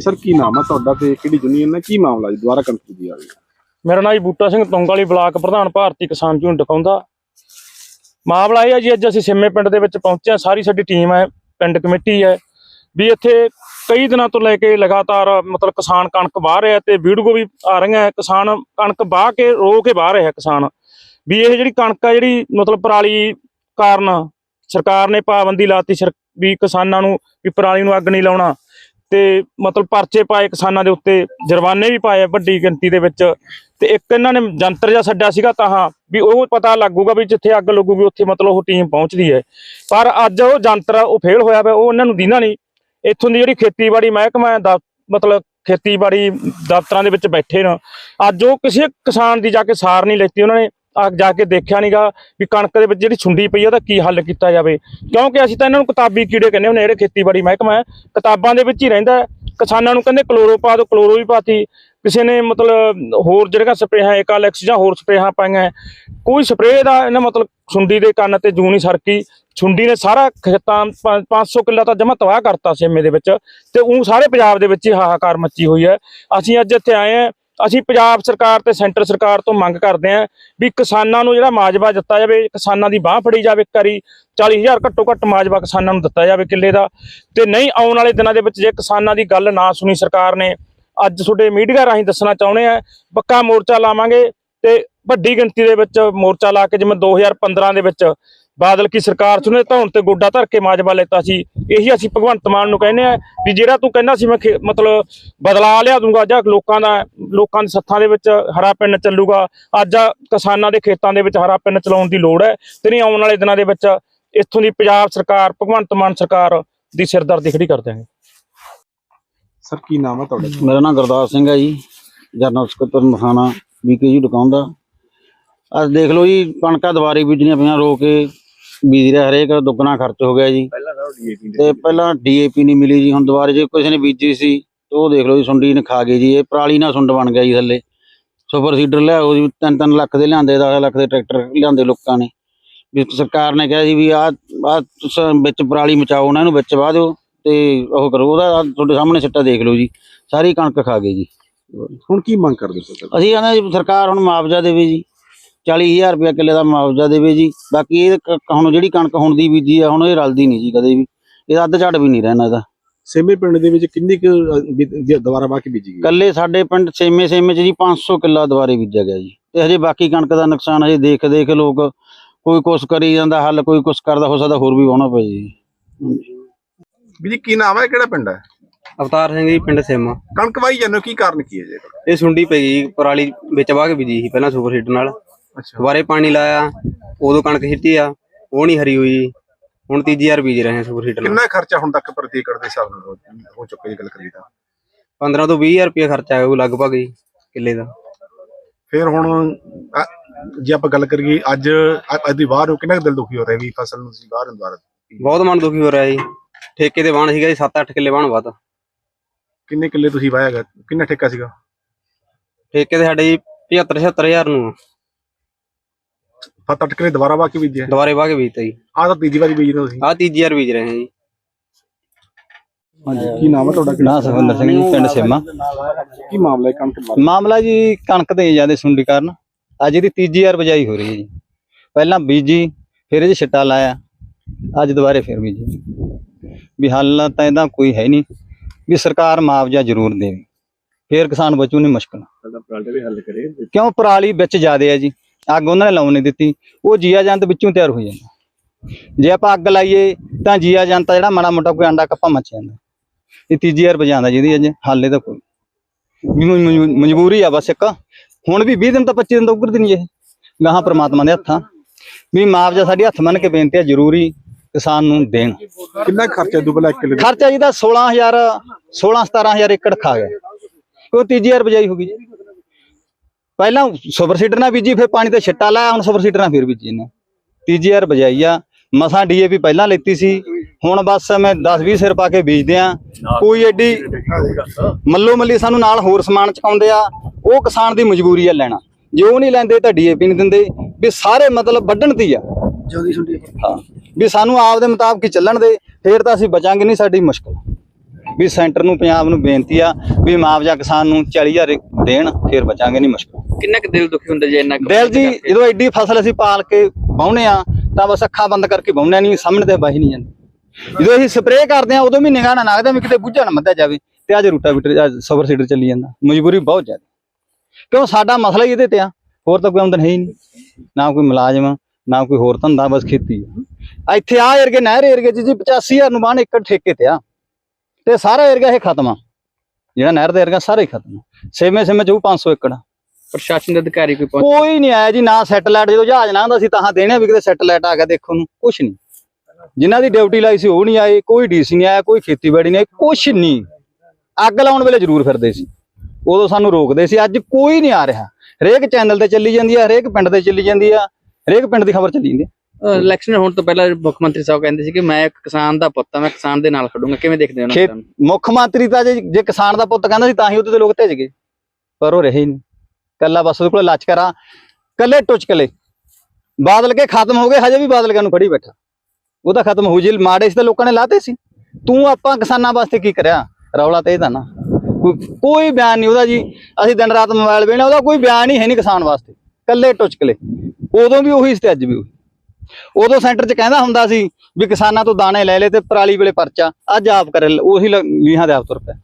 Sir, ਕੀ ਨਾਮ ਹੈ ਤੁਹਾਡਾ ਤੇ ਕਿਹੜੀ ਯੂਨੀਅਨ ਹੈ ਕੀ ਮਾਮਲਾ ਜੀ? ਦੁਬਾਰਾ ਕਣਕ ਦੀ ਆ ਰਹੀ ਹੈ ਮੇਰਾ ਨਾਮ ਜੀ ਬੂਟਾ ਸਿੰਘ ਤੁੰਗਾਲੀ ਬਲਾਕ ਪ੍ਰਧਾਨ ਭਾਰਤੀ ਕਿਸਾਨ ਯੂਨੀਅਨ ਡਕਾਉਂਦਾ ਮਾਮਲਾ ਇਹ ਹੈ ਜੀ, ਅੱਜ ਅਸੀਂ ਸਿੰਮੇ ਪਿੰਡ ਦੇ ਵਿੱਚ ਪਹੁੰਚੇ ਹਾਂ। ਸਾਰੀ ਸਾਡੀ ਟੀਮ ਹੈ, ਪਿੰਡ ਕਮੇਟੀ ਹੈ। ਵੀ ਇੱਥੇ ਕਈ ਦਿਨਾਂ ਤੋਂ ਲੈ ਕੇ ਲਗਾਤਾਰ, ਮਤਲਬ ਕਿਸਾਨ ਕਣਕ ਵਾਹ ਰਿਹਾ ਤੇ ਵੀਡੀਓ ਵੀ ਆ ਰਹੀਆਂ ਕਿਸਾਨ ਕਣਕ ਵਾਹ ਕੇ, ਰੋ ਕੇ ਵਾਹ ਰਿਹਾ ਕਿਸਾਨ। ਵੀ ਇਹ ਜਿਹੜੀ ਕਣਕ ਆ, ਜਿਹੜੀ ਮਤਲਬ ਪਰਾਲੀ ਕਾਰਨ ਸਰਕਾਰ ਨੇ ਪਾਬੰਦੀ ਲਾਤੀ, ਸਰ- ਵੀ ਕਿਸਾਨਾਂ ਨੂੰ, ਵੀ ਪਰਾਲੀ ਨੂੰ ਅੱਗ ਨਹੀਂ ਲਾਉਣਾ। ਤੇ ਮਤਲਬ ਪਰਚੇ ਪਾਏ ਕਿਸਾਨਾਂ ਦੇ ਉੱਤੇ, ਜੁਰਮਾਨੇ ਵੀ ਪਾਏ ਵੱਡੀ ਗਿਣਤੀ ਦੇ ਵਿੱਚ। ਤੇ ਇੱਕ ਇਹਨਾਂ ਨੇ ਜੰਤਰ ਜਿਹਾ ਛੱਡਿਆ ਸੀਗਾ ਤਾਂ ਵੀ ਉਹ ਪਤਾ ਲੱਗੂਗਾ ਵੀ ਜਿੱਥੇ ਅੱਗ ਲੱਗੂਗੀ, ਉੱਥੇ ਮਤਲਬ ਉਹ ਟੀਮ ਪਹੁੰਚਦੀ ਹੈ। ਪਰ ਅੱਜ ਉਹ ਜੰਤਰ ਉਹ ਫੇਲ ਹੋਇਆ ਪਿਆ, ਉਹ ਇਹਨਾਂ ਨੂੰ ਦੀਨਾ ਨਹੀਂ। ਇੱਥੋਂ ਦੀ ਜਿਹੜੀ ਖੇਤੀਬਾੜੀ ਮਹਿਕਮਾ ਹੈ ਦਾ ਮਤਲਬ ਖੇਤੀਬਾੜੀ ਦਫ਼ਤਰਾਂ ਦੇ ਵਿੱਚ ਬੈਠੇ ਨੇ। ਅੱਜ ਉਹ ਕਿਸੇ ਕਿਸਾਨ ਦੀ ਜਾ ਕੇ ਸਾਰ ਨਹੀਂ ਲੈਤੀ ਉਹਨਾਂ ਨੇ। ਆ ਜਾ ਕੇ ਦੇਖਿਆ ਨਹੀਂਗਾ ਵੀ ਕਣਕ ਦੇ ਵਿੱਚ ਜਿਹੜੀ ਛੁੰਡੀ ਪਈ ਉਹਦਾ ਕੀ ਹੱਲ ਕੀਤਾ ਜਾਵੇ। ਕਿਉਂਕਿ ਅਸੀਂ ਤਾਂ ਇਹਨਾਂ ਨੂੰ ਕਿਤਾਬੀ ਕੀੜੇ ਕਹਿੰਦੇ ਹੁੰਦੇ ਜਿਹੜੇ ਖੇਤੀਬਾੜੀ ਮਹਿਕਮਾ ਹੈ। ਕਿਤਾਬਾਂ ਦੇ ਵਿੱਚ ਹੀ ਰਹਿੰਦਾ ਕਿਸਾਨਾਂ ਨੂੰ ਕਹਿੰਦੇ ਕਲੋਰੋ ਪਾ ਦਿਓ ਕਲੋਰੋ ਵੀ ਪਾਤੀ ਕਿਸੇ ਨੇ ਮਤਲਬ ਹੋਰ ਜਿਹੜੀਆਂ ਸਪਰੇਹਾਂ, ਏਕਾਲੈਕਸ ਜਾਂ ਹੋਰ ਸਪਰੇਹਾਂ ਪਾਈਆਂ ਕੋਈ ਸਪਰੇਅ ਦਾ ਇਹਨਾਂ ਮਤਲਬ ਸੁੰਡੀ ਦੇ ਕੰਨ ਤੇ ਜੂਨੀ ਸਰਕੀ। ਛੁੰਡੀ ਨੇ ਸਾਰਾ ਖੇਤਾਂ ਪੰਜ- 500 ਕਿੱਲਾ ਤਾਂ ਜਮਾ ਤਬਾਹ ਕਰਤਾ ਸੇਮੇ ਦੇ ਵਿੱਚ। ਤੇ ਉਹ ਸਾਰੇ ਪੰਜਾਬ ਦੇ ਵਿੱਚ ਹੀ ਹਾਹਾਕਾਰ ਮੱਚੀ ਹੋਈ ਹੈ। ਅਸੀਂ ਅੱਜ ਇੱਥੇ ਆਏ ਹਾਂ ਅਸੀਂ ਪੰਜਾਬ ਸਰਕਾਰ ਤੇ ਸੈਂਟਰ ਸਰਕਾਰ ਤੋਂ ਮੰਗ ਕਰਦੇ ਹਾਂ ਵੀ ਕਿਸਾਨਾਂ ਨੂੰ ਜਿਹੜਾ ਮਾਜਵਾ ਦਿੱਤਾ ਜਾਵੇ, ਕਿਸਾਨਾਂ ਦੀ ਬਾਹ ਫੜੀ ਜਾਵੇ ਕਰੀ ਵਾਰੀ 40000 ਘੱਟੋ ਘੱਟ ਮਾਜਵਾ ਕਿਸਾਨਾਂ ਨੂੰ ਦਿੱਤਾ ਜਾਵੇ ਕਿੱਲੇ ਦਾ। ਤੇ ਨਹੀਂ ਆਉਣ ਵਾਲੇ ਦਿਨਾਂ ਦੇ ਵਿੱਚ ਜੇ ਕਿਸਾਨਾਂ ਦੀ ਗੱਲ ਨਾ ਸੁਣੀ ਸਰਕਾਰ ਨੇ, ਅੱਜ ਤੁਹਾਡੇ ਮੀਡੀਆ ਰਾਹੀਂ ਦੱਸਣਾ ਚਾਹੁੰਦੇ ਆ ਪੱਕਾ ਮੋਰਚਾ ਲਾਵਾਂਗੇ ਤੇ ਵੱਡੀ ਗਿਣਤੀ ਦੇ ਵਿੱਚ ਮੋਰਚਾ ਲਾ ਕੇ ਜਿਵੇਂ 2015 ਦੇ ਵਿੱਚ ਬਾਦਲ ਕੀ ਸਰਕਾਰ ਉਹਨੇ ਧੌਣ ਤੇ ਗੋਡਾ ਧਰ ਕੇ ਮਾਜਵਾ ਲੈਤਾ ਸੀ। ਇਹੀ ਅਸੀਂ ਭਗਵੰਤ ਮਾਨ ਨੂੰ ਕਹਿੰਦੇ ਆ ਵੀ ਜਿਹੜਾ ਤੂੰ ਕਹਿੰਦਾ ਸੀ ਮੈਂ ਮਤਲਬ ਬਦਲਾ ਲਿਆ ਦੂੰਗਾ ਜਾਂ ਲੋਕਾਂ ਦਾ ਲੋਕਾਂ ਦੇ ਸੱਥਾਂ ਦੇ ਵਿੱਚ ਹਰਾ ਪਿੰਨ ਚੱਲੂਗਾ। ਅੱਜ ਕਿਸਾਨਾਂ ਦੇ ਖੇਤਾਂ ਦੇ ਵਿੱਚ ਹਰਾ ਪਿੰਨ ਚਲਾਉਣ ਦੀ ਲੋੜ ਹੈ ਤੇ ਨਹੀਂ ਆਉਣ ਵਾਲੇ ਦਿਨਾਂ ਦੇ ਵਿੱਚ ਇੱਥੋਂ ਦੀ ਪੰਜਾਬ ਸਰਕਾਰ ਭਗਵੰਤ ਮਾਨ ਸਰਕਾਰ ਦੀ ਸਿਰਦਰਦੀ ਖੜੀ ਕਰ ਦਿਆਂਗੇ ਸਰ ਕੀ ਨਾਮ ਹੈ ਤੁਹਾਡਾ? ਮੇਰਾ ਨਾਮ ਗੁਰਦਾਸ ਸਿੰਘ ਹੈ ਜੀ ਜਰਨਲ ਸਕੱਤਰ ਮਖਾਣਾ ਬੀਕੇ ਜੀ ਦੁਕਾਨਦਾ ਅੱਜ ਦੇਖ ਲਓ ਜੀ ਕਣਕਾਂ ਦੁਬਾਰੇ ਬੀਜਣੀਆਂ ਪਈਆਂ ਰੋ ਕੇ ਬੀਜ ਰਿਹਾ ਹਰੇਕ ਦੁੱਗਣਾ ਖਰਚ ਹੋ ਗਿਆ ਜੀ। ਪਹਿਲਾਂ ਤਾਂ ਡੀਏਪੀ ਤੇ ਪਹਿਲਾਂ ਡੀਏਪੀ ਨਹੀਂ ਮਿਲੀ ਜੀ ਹੁਣ ਦੁਬਾਰੇ ਜੇ ਕਿਸੇ ਨੇ ਬੀਜੀ ਸੀ ਤੇ ਉਹ ਦੇਖ ਲਓ ਜੀ ਸੁੰਡੀ ਨੇ ਖਾ ਗਈ ਜੀ ਇਹ ਪਰਾਲੀ ਨਾਲ ਸੁੰਡ ਬਣ ਗਿਆ ਜੀ ਥੱਲੇ। ਸੁਪਰ ਸੀਡਰ ਲਿਆਓ ਜੀ 3-3 ਲੱਖ ਦੇ ਲਿਆਂਦੇ 10 ਲੱਖ ਦੇ ਟਰੈਕਟਰ ਲਿਆਂਦੇ ਲੋਕਾਂ ਨੇ। ਵੀ ਸਰਕਾਰ ਨੇ ਕਿਹਾ ਸੀ ਵੀ ਆ ਵਿੱਚ ਪਰਾਲੀ ਮਚਾਓ ਉਹਨਾਂ ਨੂੰ ਵਿੱਚ ਵਾਹ ਦਿਓ ਤੇ ਉਹ ਕਰੋ ਉਹਦਾ ਤੁਹਾਡੇ ਸਾਹਮਣੇ ਸਿੱਟਾ ਦੇਖ ਲਓ ਜੀ ਸਾਰੀ ਕਣਕ ਖਾ ਗਈ ਜੀ। ਹੁਣ ਕੀ ਮੰਗ ਕਰਦੇ ਹੋ ਅਸੀਂ ਕਹਿੰਦੇ ਜੀ ਸਰਕਾਰ ਹੁਣ ਮੁਆਵਜ਼ਾ ਦੇਵੇ ਜੀ। 40000 ਰੁਪਏ ਕਿੱਲੇ ਦਾ ਮੁਆਵਜ਼ਾ ਦੇਵੇ ਜੀ। ਬਾਕੀ ਇਹ ਕ- ਹੁਣ ਜਿਹੜੀ ਕਣਕ ਹੁਣ ਦੀ ਬੀਜੀ ਆ ਹੁਣ ਇਹ ਰਲਦੀ ਨਹੀਂ ਜੀ ਕਦੇ ਵੀ। ਇਹਦਾ ਅੱਧ ਝੜ ਵੀ ਨਹੀਂ ਰਹਿਣਾ ਇਹਦਾ। ਸੇਮੇ ਪਿੰਡ ਦੇ ਵਿੱਚ ਕਿੰਨੀ ਕੁ ਅ, ਬੀ- ਬੀ- ਦੁਬਾਰਾ ਵਾਹ ਕੇ ਬੀਜੀ ਗਈ? ਕੱਲੇ ਸਾਡੇ ਪਿੰਡ ਸੇਮੇ ਸੇਮੇ ਚ ਜੀ 500 ਕਿੱਲਾ ਦੁਬਾਰੇ ਬੀਜਿਆ ਗਿਆ ਜੀ। ਤੇ ਹਜੇ ਬਾਕੀ ਕਣਕ ਦਾ ਨੁਕਸਾਨ ਹਜੇ ਦੇਖ ਦੇਖ ਲੋਕ ਕੋਈ ਕੁਛ ਕਰੀ ਜਾਂਦਾ ਹੱਲ ਕੋਈ ਕੁਛ ਕਰਦਾ ਹੋ ਸਕਦਾ ਹੋਰ ਵੀ ਵਾਹੁਣਾ ਪਏ ਜੀ। ਵੀ ਜੀ ਕੀ ਨਾਮ ਹੈ ਕਿਹੜਾ ਪਿੰਡ ਹੈ ਅਵਤਾਰ ਸਿੰਘ ਜੀ ਪਿੰਡ ਸੇਮਾ। ਕਣਕ ਵਾਹੀ ਜਾਂਦੇ ਹੋ ਕੀ ਕਾਰਨ ਕੀ ਹੈ ਜੀ? ਇਹ ਸੁੰਡੀ ਪਈ ਜੀ ਪਰਾਲੀ ਵਿੱਚ ਵਾਹ ਕੇ ਬੀਜੀ ਸੀ ਪਹਿਲਾਂ ਸੁਪਰ ਹੀਟਰ ਨਾਲ। ਦੁਬਾਰੇ ਪਾਣੀ ਲਾਇਆ ਉਦੋਂ ਕਣਕ ਛਿੱਟੀ ਆ ਉਹ ਨਹੀਂ ਹਰੀ ਹੋਈ। ਹੁਣ ਤੀਜੀ ਵਾਰ ਬੀਜ ਰਹੇ ਹਾਂ ਸੁਪਰ ਹੀਟਰ ਨਾਲ ਕਿੰਨਾ ਖਰਚਾ ਹੁਣ ਤੱਕ ਪ੍ਰਤੀ ਏਕੜ ਦੇ ਹਿਸਾਬ ਨਾਲ ਹੋ- ਹੋ ਚੁੱਕਾ ਜੀ ਗੱਲ ਕਰੀ ਤਾਂ? 15 ਤੋਂ 20000 ਰੁਪਏ ਖਰਚਾ ਆਇਆ ਉਹ ਲਗਭਗ ਜੀ ਕਿੱਲੇ ਦਾ। ਫਿਰ ਹੁਣ ਅ, ਜੇ ਆਪਾਂ ਗੱਲ ਕਰੀਏ ਅੱਜ ਅ- ਅੱਜ ਦੀ ਵਾਰ ਨੂੰ ਕਿੰਨਾ ਕੁ ਦਿਲ ਦੁਖੀ ਹੋ ਰਿਹਾ ਵੀ ਫਸਲ ਨੂੰ ਤੁਸੀਂ ਬਾਹਰ ਨੂੰ ਦੁਬਾਰਾ ਬਹੁਤ ਮਨ ਦੁਖੀ ਹੋ ਰਿਹਾ ਜੀ। ਠੇਕੇ ਤੇ ਵਾਹਣ ਸੀਗਾ ਜੀ 7-8 ਕਿੱਲੇ ਵਾਹਣ ਵਾਤਾ ਕਿੰਨੇ ਕਿੱਲੇ ਤੁਸੀਂ ਵਾਹਿਆਗਾ ਕਿੰਨਾ ਠੇਕਾ ਸੀਗਾ? ਠੇਕੇ ਤੇ ਸਾਡੇ ਜੀ 75-76000 ਨੂੰ ਸੱਤ ਅੱਠ ਕਿੱਲੇ ਦੁਬਾਰਾ ਵਾਹ ਕੇ ਬੀਜਿਆ। ਦੁਬਾਰੇ ਵਾਹ ਕੇ ਬੀਜਤਾ ਜੀ। ਆਹ ਤਾਂ ਤੀਜੀ ਵਾਰੀ ਬੀਜ ਰਹੇ ਹੋ ਤੁਸੀਂ। ਆਹ ਤੀਜੀ ਵਾਰ ਬੀਜ ਰਹੇ ਹਾਂ ਜੀ। ਹਾਂਜੀ ਕੀ ਨਾਮ ਹੈ ਤੁਹਾਡਾ? ਨਾ ਸੁਖਵਿੰਦਰ ਸਿੰਘ ਜੀ ਪਿੰਡ ਸੇਮਾ। ਕੀ ਮਾਮਲਾ ਹੈ ਕਣਕ ਬਾਰੇ? ਮਾਮਲਾ ਜੀ ਕਣਕ ਦੇ ਜ਼ਿਆਦਾ ਸੁੰਡੀ ਕਾਰਨ। ਅੱਜ ਇਹਦੀ ਤੀਜੀ ਵਾਰ ਬਜਾਈ ਹੋ ਰਹੀ ਹੈ ਜੀ। ਪਹਿਲਾਂ ਬੀਜੀ ਫਿਰ ਇਹ 'ਚ ਛਿੱਟਾ ਲਾਇਆ। ਅੱਜ ਦੁਬਾਰੇ ਫਿਰ ਬੀਜੀ। ਵੀ ਹੱਲ ਤਾਂ ਇਹਦਾ ਕੋਈ ਹੈ ਨਹੀਂ। ਵੀ ਸਰਕਾਰ ਮੁਆਵਜ਼ਾ ਜ਼ਰੂਰ ਦੇਵੇ। ਫਿਰ ਕਿਸਾਨ ਬਚੂ ਨਹੀਂ ਮੁਸ਼ਕਲ। ਸਾਡਾ ਵੀ ਹੱਲ ਕਰੇ। ਕਿਉਂ? ਪਰਾਲੀ ਵਿੱਚ ਜ਼ਿਆਦੇ ਆ ਜੀ। ਅੱਗ ਉਹਨਾਂ ਨੇ ਲਾਉਣ ਨਹੀਂ ਦਿੱਤੀ। ਉਹ ਜੀਆ ਜੰਤ ਵਿੱਚੋਂ ਤਿਆਰ ਹੋ ਜਾਂਦਾ। ਜੇ ਆਪਾਂ ਅੱਗ ਲਾਈਏ ਤਾਂ ਜੀਆ ਜੰਤ ਜਿਹੜਾ ਮਾੜਾ ਮੋਟਾ ਕੋਈ ਅੰਡਾ ਕੱਪਾ ਮੱਚ ਜਾਂਦਾ। ਇਹ ਤੀਜੀ ਵਾਰ ਵਜਾਉਂਦਾ ਜਿਹਦੀ ਅੱਜ ਹੱਲ ਇਹਦਾ ਕੋਈ। ਮਜਬੂਰੀ ਆ ਬਸ ਇੱਕ। ਹੁਣ ਵੀ 20 ਦਿਨ ਤਾਂ 25 ਦਿਨ ਤਾਂ ਉੱਗਰਦੀ ਨਹੀਂ ਇਹ। ਗਾਹਾਂ ਪ੍ਰਮਾਤਮਾ ਦੇ ਹੱਥਾਂ। ਵੀ ਮੁਆਵਜ਼ਾ ਸਾਡੀ ਹੱਥ ਮੰਨ ਕੇ ਬੇਨਤੀ ਹੈ ਜ਼ਰੂਰੀ ਕਿਸਾਨ ਨੂੰ ਦੇਣ। ਕਿੰਨਾ ਖਰਚਾ ਦੁਬਲਾ ਇੱਕ ਕਿੱਲੇ ਦਾ? ਖਰਚਾ ਜਿਹਦਾ 16000 16 17000 ਏਕੜ ਖਾ ਗਿਆ। ਉਹ ਤੀਜੀ ਵਾਰ ਬਜਾਈ ਹੋ ਗਈ ਜੀ। ਪਹਿਲਾਂ ਸੁਪਰ ਸੀਡਰ ਨਾਲ ਬੀਜੀ ਫਿਰ ਪਾਣੀ ਤੇ ਛਿੱਟਾ ਲਾਇਆ ਹੁਣ ਸੁਪਰ ਸੀਡਰ ਨਾਲ ਫਿਰ ਬੀਜੀ ਨੇ ਤੀਜੀ ਵਾਰ ਬਜਾਈ ਆ। ਮਸਾਂ ਡੀਏਪੀ ਪਹਿਲਾਂ ਲੈਤੀ ਸੀ। ਹੁਣ ਬਸ ਮੈਂ 10 20 ਸਿਰ ਪਾ ਕੇ ਬੀਜਦੇ ਆ। ਕੋਈ ਐਡੀ ਮੱਲੋ ਮੱਲੀ ਸਾਨੂੰ ਨਾਲ ਹੋਰ ਸਮਾਨ ਚਕਾਉਂਦੇ ਆ। ਉਹ ਕਿਸਾਨ ਦੀ ਮਜਬੂਰੀ ਆ ਲੈਣਾ। ਜੇ ਉਹ ਨਹੀਂ ਲੈਂਦੇ ਤਾਂ ਡੀਏਪੀ ਨਹੀਂ ਦਿੰਦੇ। ਵੀ ਸਾਰੇ ਮਤਲਬ ਵੱਢਣ ਦੀ ਆ। ਹਾਂ। ਵੀ ਸਾਨੂੰ ਆਪ ਦੇ ਮੁਤਾਬਕ ਹੀ ਚੱਲਣ ਦੇ। ਫੇਰ ਤਾਂ ਅਸੀਂ ਬਚਾਂਗੇ ਨਹੀਂ ਸਾਡੀ ਮੁਸ਼ਕਲ। ਵੀ ਸੈਂਟਰ ਨੂੰ ਪੰਜਾਬ ਨੂੰ ਬੇਨਤੀ ਆ ਵੀ ਮੁਆਵਜ਼ਾ ਕਿਸਾਨ ਨੂੰ 40000 ਦੇਣ ਫਿਰ ਬਚਾਂਗੇ ਨਹੀਂ ਮੁਸ਼ਕਲ। ਕਿੰਨਾ ਕੁ ਦਿਲ ਦੁਖੀ ਹੁੰਦਾ ਜੇ ਇੰਨਾ ਦਿਲ ਜੀ? ਜਦੋਂ ਐਡੀ ਫਸਲ ਅਸੀਂ ਪਾਲ ਕੇ ਵਾਹੁੰਦੇ ਆ ਤਾਂ ਬਸ ਅੱਖਾਂ ਬੰਦ ਕਰਕੇ ਵਾਹੁੰਦੇ ਨਹੀਂ ਸਾਹਮਣੇ ਤੇ ਬਾਹੀ ਨਹੀਂ ਜਾਂਦੀ। ਜਦੋਂ ਅਸੀਂ ਸਪਰੇਅ ਕਰਦੇ ਆ ਉਦੋਂ ਵੀ ਨਿਗਾਹ ਨਾ ਨਾਗਦਾ ਵੀ ਕਿਤੇ ਬੁੱਝਾ ਨਾ ਮੱਧਿਆ ਜਾਵੇ ਤੇ ਅੱਜ ਰੂਟਾਵੀਟਰ ਸਬਰ ਸੀਡਰ ਚੱਲੀ ਜਾਂਦਾ। ਮਜਬੂਰੀ ਬਹੁਤ ਜ਼ਿਆਦਾ। ਕਿਉਂ? ਸਾਡਾ ਮਸਲਾ ਹੀ ਇਹਦੇ ਤੇ ਆ। ਹੋਰ ਤਾਂ ਕੋਈ ਆਮਦਨ ਹੈ ਹੀ ਨਹੀਂ। ਨਾ ਕੋਈ ਮੁਲਾਜ਼ਮ ਨਾ ਕੋਈ ਹੋਰ ਧੰਦਾ ਬਸ ਖੇਤੀ ਆ। ਇੱਥੇ ਆ ਏਰੀਏ ਨਹਿਰ ਏਰੀਏ ਚ ਜੀ 85000 ਨੂੰ ਬਾਣ ਏਕੜ ਠੇਕੇ ਤੇ ਆ। ਤੇ ਸਾਰਾ ਏਰੀਆ ਇਹ ਖਤਮ ਆ। ਜਿਹੜਾ ਨਹਿਰ ਦਾ ਏਰੀਆ ਸਾਰਾ ਹੀ ਖਤਮ ਆ। ਸੇਵੇਂ ਚ ਉਹ 500 ਏਕੜ ਆ। ਪ੍ਰਸ਼ਾਸਨ ਦੇ ਅਧਿਕਾਰੀ ਕੋਈ ਪਹੁੰਚ ਕੋਈ ਨਹੀਂ ਆਇਆ ਜੀ ਨਾ ਸੈਟਲਾਈਟ ਜਦੋਂ ਜਹਾਜ਼ ਲੰਘਦਾ ਸੀ ਤਾਂ ਦੇਣੇ ਵੀ ਕਿਤੇ ਸੈਟਲਾਈਟ ਆ ਗਿਆ ਦੇਖੋ ਨੂੰ। ਕੁਛ ਨਹੀਂ। ਜਿਨ੍ਹਾਂ ਦੀ ਡਿਊਟੀ ਲਾਈ ਸੀ ਉਹ ਨਹੀਂ ਆਏ ਕੋਈ ਡੀਸੀ ਨਹੀਂ ਆਇਆ ਕੋਈ ਖੇਤੀਬਾੜੀ ਨਹੀਂ ਆਈ ਕੁਛ ਨਹੀਂ। ਅੱਗ ਲਾਉਣ ਵੇਲੇ ਜ਼ਰੂਰ ਫਿਰਦੇ ਸੀ। ਉਦੋਂ ਸਾਨੂੰ ਰੋਕਦੇ ਸੀ ਅੱਜ ਕੋਈ ਨਹੀਂ ਆ ਰਿਹਾ। ਹਰੇਕ ਚੈਨਲ ਤੇ ਚੱਲੀ ਜਾਂਦੀ ਆ ਹਰੇਕ ਪਿੰਡ ਤੇ ਚੱਲੀ ਜਾਂਦੀ ਆ ਹਰੇਕ ਪਿੰਡ ਦੀ ਖਬਰ ਚੱਲੀ ਜਾਂਦੀ ਆ। ਇਲੈਕਸ਼ਨ ਹੋਣ ਤੋਂ ਪਹਿਲਾਂ ਮੁੱਖ ਮੰਤਰੀ ਸਾਹਿਬ ਕਹਿੰਦੇ ਸੀ ਕਿ ਮੈਂ ਇੱਕ ਕਿਸਾਨ ਦਾ ਪੁੱਤ ਆ ਮੈਂ ਕਿਸਾਨ ਦੇ ਨਾਲ ਖੜੂੰਗਾ। ਕਿਵੇਂ ਦੇਖਦੇ ਹੋ ਉਹਨਾਂ ਨੂੰ? ਮੁੱਖ ਮੰਤਰੀ ਤਾਂ ਜੇ ਜੇ ਕਿਸਾਨ ਦਾ ਪੁੱਤ ਕਹਿੰਦਾ ਸੀ ਤਾਂ ਹੀ ਉਹਦੇ ਤੇ ਲੋਕ ਭੇਜ ਗਏ। ਪਰ ਉਹ ਰਹੇ ਨਹੀਂ। ਕੱਲਾ ਬਸ ਉਹਦੇ ਕੋਲ ਲਾਚਕਰਾ ਕੱਲੇ ਟੁਚਕਲੇ ਬਾਦਲ ਕੇ ਖਤਮ ਹੋ ਗਏ ਹਜੇ ਵੀ ਬਾਦਲ ਕਿਆਂ ਨੂੰ ਫੜੀ ਬੈਠਾ। ਉਹ ਤਾਂ ਖਤਮ ਹੋ ਜੀ ਮਾੜੇ ਸੀ ਤਾਂ ਲੋਕਾਂ ਨੇ ਲਾਤੇ ਸੀ। ਤੂੰ ਆਪਾਂ ਕਿਸਾਨਾਂ ਵਾਸਤੇ ਕੀ ਕਰਿਆ? ਰੌਲਾ ਤੇ ਇਹਦਾ ਨਾ। ਕੋਈ ਕੋਈ ਬਿਆਨ ਨਹੀਂ ਉਹਦਾ ਜੀ। ਅਸੀਂ ਦਿਨ ਰਾਤ ਮੋਬਾਈਲ ਵੇਖਣਾ ਉਹਦਾ ਕੋਈ ਬਿਆਨ ਹੀ ਹੈ ਨਹੀਂ ਕਿਸਾਨ ਵਾਸਤੇ। ਕੱਲੇ ਟੁਚਕਲੇ ਉਦੋਂ ਵੀ ਉਹੀ ਸੀ ਤੇ ਅੱਜ ਵੀ ਉਹੀ ਉਦੋਂ ਸੈਂਟਰ 'ਚ ਕਹਿੰਦਾ ਹੁੰਦਾ ਸੀ ਵੀ ਕਿਸਾਨਾਂ ਤੋਂ ਦਾਣੇ ਲੈ ਲੈ ਤੇ ਪਰਾਲੀ ਵੇਲੇ ਪਰਚਾ ਅੱਜ ਆਪ ਕਰੇ ਉਹੀ ਲ- ਵੀਹਾਂ ਦੇ ਆਪ ਤੁਰ ਪਿਆ।